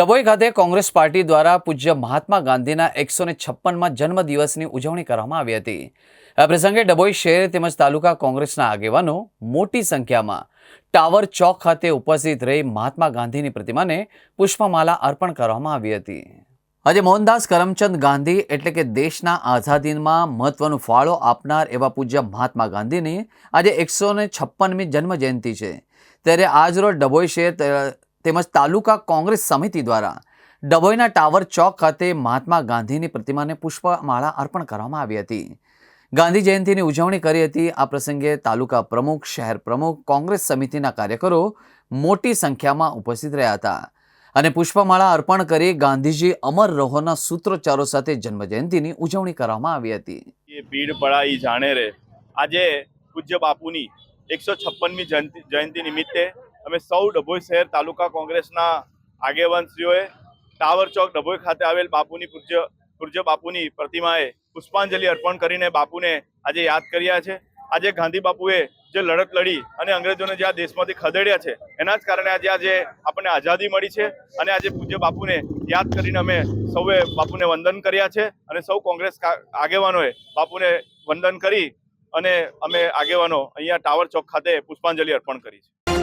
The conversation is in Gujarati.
ડભોઈ ખાતે કોંગ્રેસ પાર્ટી દ્વારા પૂજ્ય મહાત્મા ગાંધીના એકસો ને છપ્પનમાં જન્મદિવસની ઉજવણી કરવામાં આવી હતી. આ પ્રસંગે ડભોઈ શહેર તેમજ તાલુકા કોંગ્રેસના આગેવાનો મોટી સંખ્યામાં ટાવર ચોક ખાતે ઉપસ્થિત રહી મહાત્મા ગાંધીની પ્રતિમાને પુષ્પમાલા અર્પણ કરવામાં આવી હતી. આજે મોહનદાસ કરમચંદ ગાંધી એટલે કે દેશના આઝાદીમાં મહત્વનો ફાળો આપનાર એવા પૂજ્ય મહાત્મા ગાંધીની આજે એકસો ને છપ્પનમી જન્મ જયંતિ છે. ત્યારે આજરોજ ડભોઈ શહેર તેમજ તાલુકા કોંગ્રેસ સમિતિ દ્વારા ડભોઈના ટાવર ચોક ખાતે મહાત્મા ગાંધીની પ્રતિમાને પુષ્પમાળા અર્પણ કરવામાં આવી હતી. ગાંધી જયંતિની ઉજવણી કરી હતી. આ પ્રસંગે તાલુકા પ્રમુખ, શહેર પ્રમુખ, કોંગ્રેસ સમિતિના કાર્યકરો મોટી સંખ્યામાં ઉપસ્થિત રહ્યા હતા અને પુષ્પમાળા અર્પણ કરી ગાંધીજી અમર રહોના સૂત્રોચ્ચારો સાથે જન્મજયંતિની ઉજવણી કરવામાં આવી હતી. એ ભીડ પડાઈ જાણે રે. આજે પૂજ્ય બાપુની એકસો છપ્પનમી જયંતિ નિમિત્તે અમે સૌ ડભોઈ શહેર તાલુકા કોંગ્રેસના આગેવાનશ્રીઓએ ટાવર ચોક ડભોઈ ખાતે આવેલ બાપુની પૂજ્ય પૂજ્ય બાપુની પ્રતિમાએ પુષ્પાંજલિ અર્પણ કરીને બાપુને આજે યાદ કર્યા છે. આજે ગાંધી બાપુએ જે લડત લડી અને અંગ્રેજોને જે આ દેશમાંથી ખદેડ્યા છે, એના જ કારણે આજે આજે આપણને આઝાદી મળી છે અને આજે પૂજ્ય બાપુને યાદ કરીને અમે સૌએ બાપુને વંદન કર્યા છે અને સૌ કોંગ્રેસ આગેવાનોએ બાપુને વંદન કરી અને અમે આગેવાનો અહીંયા ટાવર ચોક ખાતે પુષ્પાંજલિ અર્પણ કરી છે.